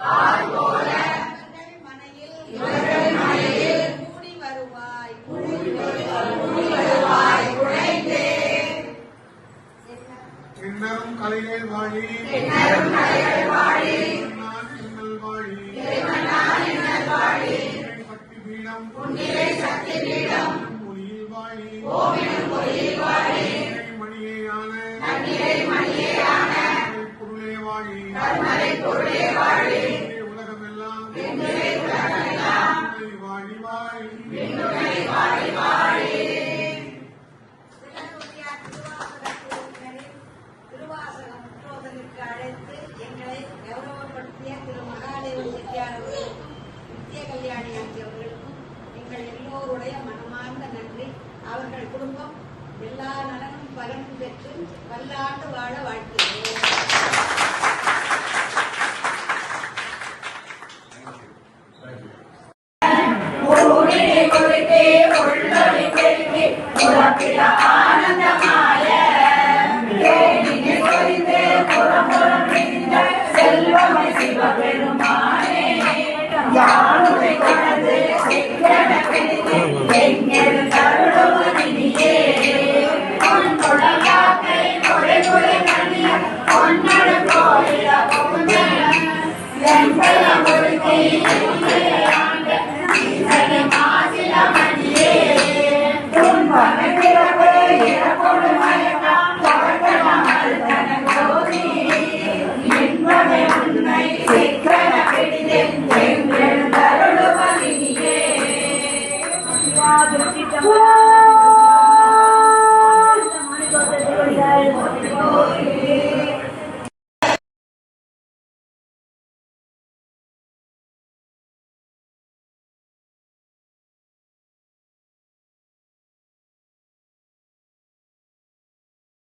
பால் போல இவர்கள் மனையில் கூடி வருவாய் கிண்ணறும் கலைகள் வாழி. வாழி இறை சக்தி பீடம் வாழி. பொருளே வாழி உலகமெல்லாம் வாழி வாழி அழைத்து எங்களை கௌரவப்படுத்திய திரு மகாதேவன் செட்டியார் நித்திய கல்யாணி ஆகியவர்களுக்கும் எங்கள் எல்லோருடைய மனமார்ந்த நன்றி அவர்கள் குடும்பம் எல்லா நலனும் வளம் பெற்று வல்லாண்டு வாழ வாழ்த்துகிறேன். ஆனந்தமாய பிறப்பு இறப்பொழு மயக்கம் தொடக்க நாள்